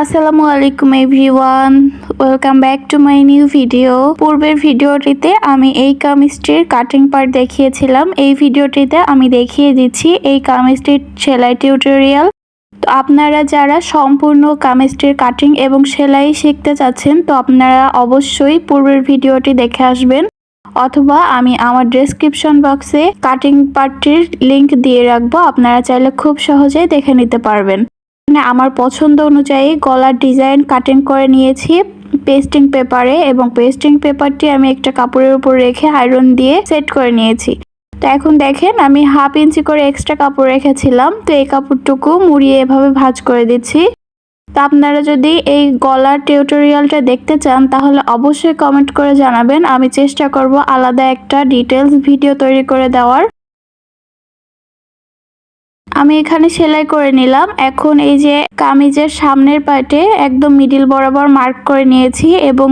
আসসালামু আলাইকুম everyone. Welcome back to my new video পূর্বের ভিডিওটিতে আমি এই কামিজটির কাটিং পার্ট দেখিয়েছিলাম। এই ভিডিওটিতে আমি দেখিয়ে দিচ্ছি এই কামিজটির সেলাই টিউটোরিয়াল তো আপনারা যারা সম্পূর্ণ কামিজটির কাটিং এবং সেলাই শিখতে চাচ্ছেন, তো আপনারা অবশ্যই পূর্বের ভিডিওটি দেখে আসবেন। অথবা আমি আমার ডেসক্রিপশন বক্সে কাটিং পার্টটির লিংক দিয়ে রাখব। আপনারা চাইলে খুব সহজেই দেখে নিতে পারবেন। এখানে আমার পছন্দ অনুযায়ী গলার ডিজাইন কাটিং করে নিয়েছি পেস্টিং পেপারে এবং পেস্টিং পেপারটি আমি একটা কাপড়ের উপর রেখে আয়রন দিয়ে সেট করে নিয়েছি। তো এখন দেখেন আমি হাফ ইঞ্চি করে এক্সট্রা কাপড় রেখেছিলাম, তো এই কাপড়টুকু মুড়িয়ে এভাবে ভাজ করে দিচ্ছি। তো আপনারা যদি এই গলার টিউটোরিয়ালটা দেখতে চান, তাহলে অবশ্যই কমেন্ট করে জানাবেন। আমি চেষ্টা করব আলাদা একটা ডিটেলস ভিডিও তৈরি করে দেওয়ার। আমি এখানে সেলাই করে নিলাম। এখন এই যে কামিজের সামনের পার্টে একদম মিডিল বরাবর মার্ক করে নিয়েছি এবং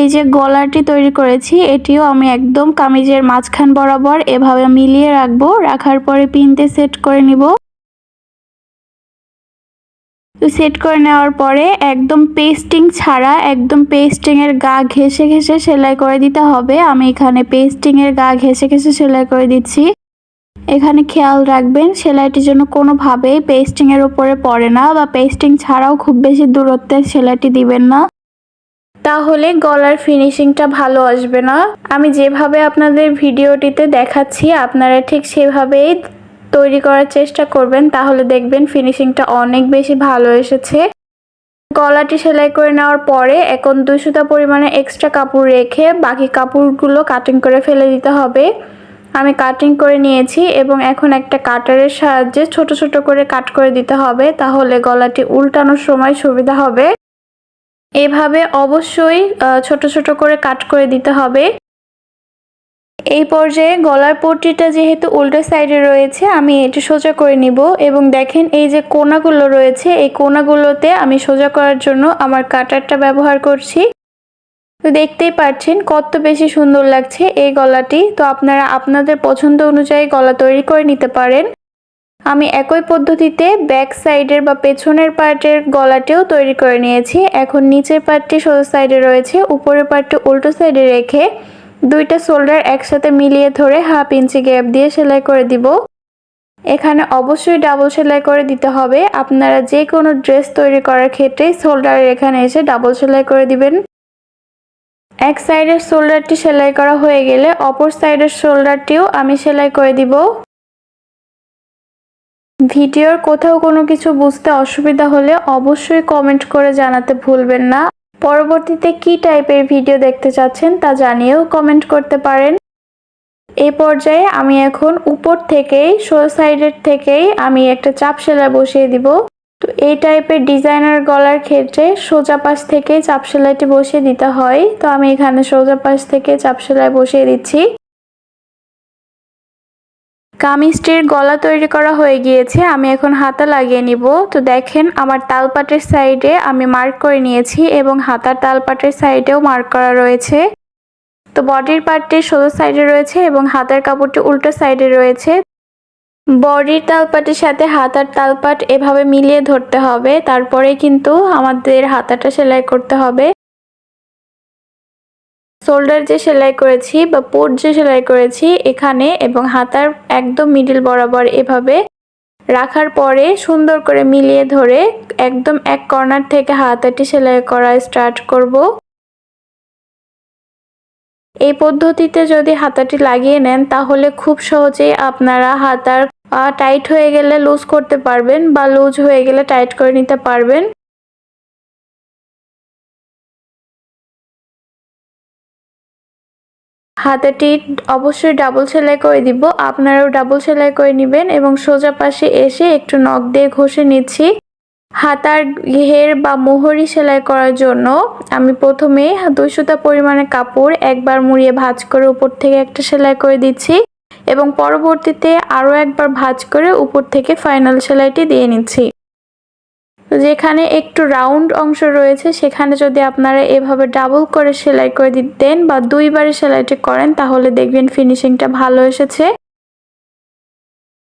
এই যে গলাটি তৈরি করেছি, এটিও আমি একদম কামিজের মাঝখান বরাবর এভাবে মিলিয়ে রাখব। রাখার পরে পিনতে সেট করে নিব। সেট করে নেওয়ার পরে একদম পেস্টিং ছাড়া একদম পেস্টিং এর গা ঘেসে ঘেসে সেলাই করে দিতে হবে। আমি এখানে পেস্টিং এর গা ঘেসে ঘেসে সেলাই করে দিচ্ছি। এখানে খেয়াল রাখবেন, সেলাইটি যেন কোনোভাবেই পেস্টিংয়ের উপরে পড়ে না বা পেস্টিং ছাড়াও খুব বেশি দূরত্বে সেলাইটি দিবেন না। তাহলে গলার ফিনিশিংটা ভালো আসবে না। আমি যেভাবে আপনাদের ভিডিওটিতে দেখাচ্ছি, আপনারা ঠিক সেভাবেই তৈরি করার চেষ্টা করবেন, তাহলে দেখবেন ফিনিশিংটা অনেক বেশি ভালো এসেছে। গলাটি সেলাই করে নেওয়ার পরে এখন দুশোটা পরিমাণে এক্সট্রা কাপড় রেখে বাকি কাপড়গুলো কাটিং করে ফেলে দিতে হবে। আমি কাটিং করে নিয়েছি এবং এখন একটা কাটারের সাহায্যে ছোট ছোট করে কাট করে দিতে হবে, তাহলে গলাটি উল্টানোর সময় সুবিধা হবে। এভাবে অবশ্যই ছোট ছোট করে কাট করে দিতে হবে। এই পর্যায়ে গলার পট্টিটা যেহেতু উল্টো সাইডে রয়েছে, আমি এটি সোজা করে নিব এবং দেখেন এই যে কোনাগুলো রয়েছে, এই কোনাগুলোতে আমি সোজা করার জন্য আমার কাটারটা ব্যবহার করছি। তো দেখতেই পাচ্ছেন কত বেশি সুন্দর লাগছে এই গলাটি। তো আপনারা আপনাদের পছন্দ অনুযায়ী গলা তৈরি করে নিতে পারেন। আমি একই পদ্ধতিতে ব্যাক সাইডের বা পেছনের পার্টের গলাটিও তৈরি করে নিয়েছি। এখন নিচের পার্টটি সোজা সাইডে রয়েছে। উপরের পার্টটি উল্টো সাইডে রেখে দুইটা শোল্ডার একসাথে মিলিয়ে ধরে হাফ ইঞ্চি গ্যাপ দিয়ে সেলাই করে দিব। এখানে অবশ্যই ডাবল সেলাই করে দিতে হবে। আপনারা যে কোনো ড্রেস তৈরি করার ক্ষেত্রে শোল্ডারের এখানে এসে ডাবল সেলাই করে দিবেন। এক সাইডের শোল্ডারটি সেলাই করা হয়ে গেলে অপর সাইডের শোল্ডারটিও আমি সেলাই করে দিব। ভিডিওর কোথাও কোনো কিছু বুঝতে অসুবিধা হলে অবশ্যই কমেন্ট করে জানাতে ভুলবেন না। পরবর্তীতে কি টাইপের ভিডিও দেখতে চাচ্ছেন তা জানিয়েও কমেন্ট করতে পারেন। এই পর্যায়ে আমি এখন উপর থেকেই শো সাইডের থেকেই আমি একটা চাপ সেলাই বসিয়ে দিব। এই টাইপের ডিজাইনার গলার ক্ষেত্রে সোজা পাশ থেকে চাপ সেলাইটি বসিয়ে দিতে হয়। তো আমি এখানে সোজা পাশ থেকে চাপ সেলাই বসিয়ে দিচ্ছি। কামিজটির গলা তৈরি করা হয়ে গিয়েছে, আমি এখন হাতা লাগিয়ে নিব। তো দেখেন, আমার তালপাটের সাইডে আমি মার্ক করে নিয়েছি এবং হাতার তালপাটের সাইডেও মার্ক করা রয়েছে। তো বডির পার্টটি সোজা সাইডে রয়েছে এবং হাতার কাপড়টি উল্টো সাইডে রয়েছে। বডির তালপাটের সাথে হাতার তালপাট এভাবে মিলিয়ে ধরতে হবে। তারপরে কিন্তু আমাদের হাতাটা সেলাই করতে হবে। শোল্ডার যে সেলাই করেছি বা পোট যে সেলাই করেছি এখানে এবং হাতার একদম মিডিল বরাবর এভাবে রাখার পরে সুন্দর করে মিলিয়ে ধরে একদম এক কর্নার থেকে হাতাটি সেলাই করা স্টার্ট করব। এই পদ্ধতিতে যদি হাতাটি লাগিয়ে নেন তাহলে খুব সহজেই আপনারা হাতার টাইট হয়ে গেলে লুজ করতে পারবেন বা লুজ হয়ে গেলে টাইট করে নিতে পারবেন। হাতাটি অবশ্যই ডাবল সেলাই করে দিব। আপনারাও ডাবল সেলাই করে নেবেন এবং সোজা পাশে এসে একটু নখ দিয়ে ঘষে নিচ্ছি। হাতার ঘের বা মোহরি সেলাই করার জন্য আমি প্রথমে দুইশোটা পরিমাণে কাপড় একবার মুড়িয়ে ভাজ করে উপর থেকে একটা সেলাই করে দিচ্ছি। এবং পরবর্তীতে আরও একবার ভাজ করে উপর থেকে ফাইনাল সেলাইটি দিয়ে নিচ্ছি। যেখানে একটু রাউন্ড অংশ রয়েছে, সেখানে যদি আপনারা এভাবে ডাবল করে সেলাই করে দিতেন বা দুইবারে সেলাইটি করেন, তাহলে দেখবেন ফিনিশিংটা ভালো এসেছে।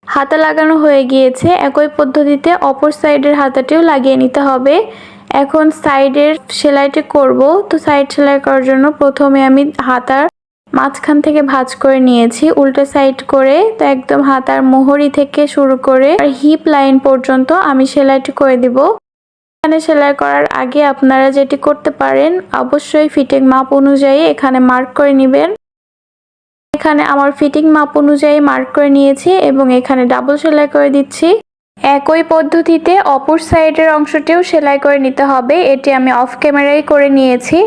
হাতা লাগানো হয়ে গিয়েছে। একই পদ্ধতিতে অপর সাইডের হাতাটিও লাগিয়ে নিতে হবে। এখন সাইডের সেলাইটি করব। তো সাইড সেলাই করার জন্য প্রথমে আমি হাতার মাঝখান থেকে ভাঁজ করে নিয়েছি, উল্টো সাইড করে তো একদম হাতার মোহরি থেকে শুরু করে আর হিপ লাইন পর্যন্ত আমি সেলাইটি করে দিব। এখানে সেলাই করার আগে আপনারা যেটি করতে পারেন, অবশ্যই ফিটিং মাপ অনুযায়ী এখানে মার্ক করে নেবেন। এখানে আমার ফিটিং মাপ অনুযায়ী মার্ক করে নিয়েছি এবং এখানে ডাবল সেলাই করে দিচ্ছি। একই পদ্ধতিতে অপর সাইডের অংশটিও সেলাই করে নিতে হবে, এটি আমি অফ ক্যামেরাই করে নিয়েছি।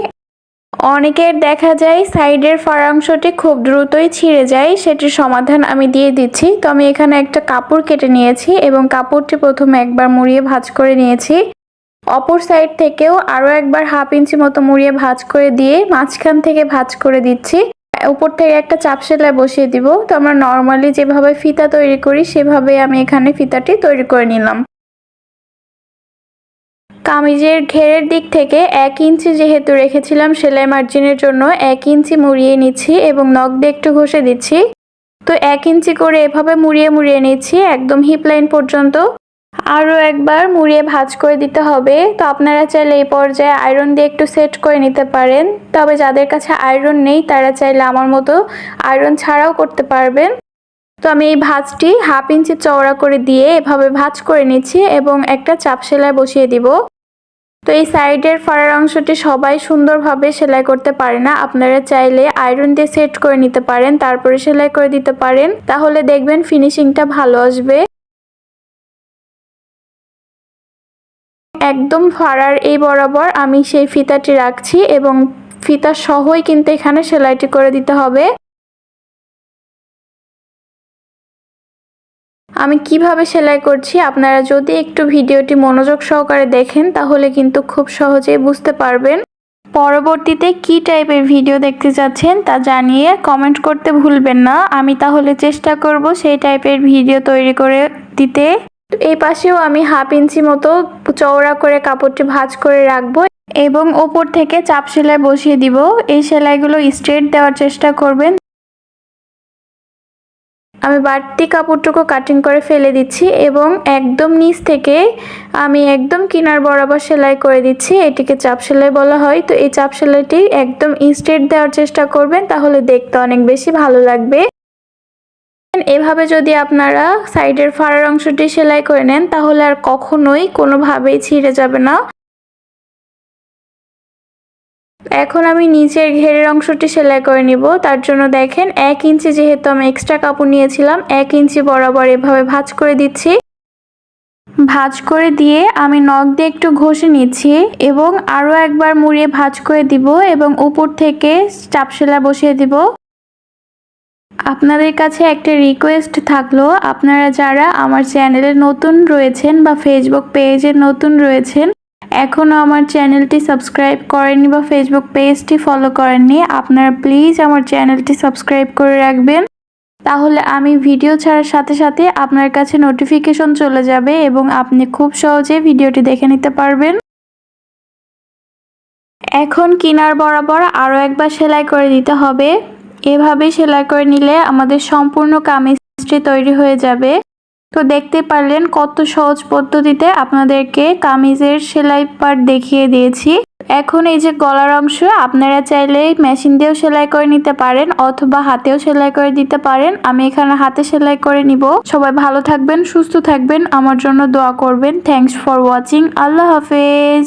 অনেকের দেখা যায় সাইডের ফারাংশটি খুব দ্রুতই ছিঁড়ে যায়, সেটির সমাধান আমি দিয়ে দিচ্ছি। তো আমি এখানে একটা কাপড় কেটে নিয়েছি এবং কাপড়টি প্রথমে একবার মুড়িয়ে ভাজ করে নিয়েছি। অপর সাইড থেকেও আরও একবার হাফ ইঞ্চি মতো মুড়িয়ে ভাজ করে দিয়ে মাঝখান থেকে ভাজ করে দিচ্ছি। উপর থেকে একটা চাপ সেলাই বসিয়ে দিব। তো আমরা নর্মালি যেভাবে ফিতা তৈরি করি সেভাবে আমি এখানে ফিতাটি তৈরি করে নিলাম। কামিজের ঘেরের দিক থেকে এক ইঞ্চি যেহেতু রেখেছিলাম, সেলাই মার্জিনের জন্য এক ইঞ্চি মুড়িয়ে নিচ্ছি এবং নখ দিয়ে একটু ঘষে দিচ্ছি। তো এক ইঞ্চি করে এভাবে মুড়িয়ে মুড়িয়ে নিচ্ছি, একদম হিপ লাইন পর্যন্ত। আরও একবার মুড়িয়ে ভাজ করে দিতে হবে। তো আপনারা চাইলে এই পর্যায়ে আয়রন দিয়ে একটু সেট করে নিতে পারেন। তবে যাদের কাছে আয়রন নেই, তারা চাইলে আমার মতো আয়রন ছাড়াও করতে পারবেন। তো আমি এই ভাজটি হাফ ইঞ্চি চওড়া করে দিয়ে এভাবে ভাজ করে নিচ্ছি এবং একটা চাপ সেলাই বসিয়ে দিব। তো এই সাইডের ফাড়ার অংশটি সবাই সুন্দরভাবে সেলাই করতে পারে না। আপনারা চাইলে আয়রন দিয়ে সেট করে নিতে পারেন, তারপরে সেলাই করে দিতে পারেন। তাহলে দেখবেন ফিনিশিংটা ভালো আসবে। একদম ফাড়ার এই বরাবর আমি সেই ফিতাটি রাখছি এবং ফিতা সহই কিন্তু এখানে সেলাইটি করে দিতে হবে। আমি কীভাবে সেলাই করছি আপনারা যদি একটু ভিডিওটি মনোযোগ সহকারে দেখেন, তাহলে কিন্তু খুব সহজেই বুঝতে পারবেন। পরবর্তীতে কি টাইপের ভিডিও দেখতে চাচ্ছেন তা জানিয়ে কমেন্ট করতে ভুলবেন না। আমি তাহলে চেষ্টা করব সেই টাইপের ভিডিও তৈরি করে দিতে। এই পাশেও আমি হাফ ইঞ্চি মতো চওড়া করে কাপড়টি ভাঁজ করে রাখব এবং ওপর থেকে চাপ সেলাই বসিয়ে দিব। এই সেলাইগুলো স্ট্রেট দেওয়ার চেষ্টা করবেন। আমি বাড়তি কাপড়টুকু কাটিং করে ফেলে দিচ্ছি এবং একদম নিচ থেকে আমি একদম কিনার বরাবর সেলাই করে দিচ্ছি। এটিকে চাপ সেলাই বলা হয়। তো এই চাপ সেলাইটি একদম স্ট্রেট দেওয়ার চেষ্টা করবেন, তাহলে দেখতে অনেক বেশি ভালো লাগবে। এভাবে যদি আপনারা সাইডের ফাড়ার অংশটি সেলাই করে নেন, তাহলে আর কখনোই কোনোভাবেই ছিঁড়ে যাবে না। এখন আমি নিচের ঘেরের অংশটি সেলাই করে নিব। তার জন্য দেখেন, এক ইঞ্চি যেহেতু আমি এক্সট্রা কাপড় নিয়েছিলাম, এক ইঞ্চি বরাবর এভাবে ভাঁজ করে দিচ্ছি। ভাঁজ করে দিয়ে আমি নখ দিয়ে একটু ঘষে নিচ্ছি এবং আরও একবার মুড়িয়ে ভাঁজ করে দিব এবং উপর থেকে চাপ সেলাই বসিয়ে দিব। আপনাদের কাছে একটা রিকোয়েস্ট থাকল, আপনারা যারা আমার চ্যানেলে নতুন রয়েছেন বা ফেসবুক পেজে নতুন রয়েছেন এখনও আমার চ্যানেলটি সাবস্ক্রাইব করেননি বা ফেসবুক পেজটি ফলো করেননি, আপনারা প্লিজ আমার চ্যানেলটি সাবস্ক্রাইব করে রাখবেন। তাহলে আমি ভিডিও ছাড়ার সাথে সাথে আপনার কাছে নোটিফিকেশন চলে যাবে এবং আপনি খুব সহজে ভিডিওটি দেখে নিতে পারবেন। এখন কিনার বরাবর আরও একবার সেলাই করে দিতে হবে। এভাবে সেলাই করে নিলে আমাদের সম্পূর্ণ কামিজটি তৈরি হয়ে যাবে। তো দেখতে পারলেন কত সহজ পদ্ধতিতে আপনাদেরকে কামিজের সেলাই পার্ট দেখিয়ে দিয়েছি। এখন এই যে গলার অংশ, আপনারা চাইলে মেশিন দিয়েও সেলাই করে নিতে পারেন অথবা হাতেও সেলাই করে দিতে পারেন। আমি এখানে হাতে সেলাই করে নিব। সবাই ভালো থাকবেন, সুস্থ থাকবেন। আমার জন্য দোয়া করবেন। থ্যাংকস ফর ওয়াচিং আল্লাহ হাফেজ।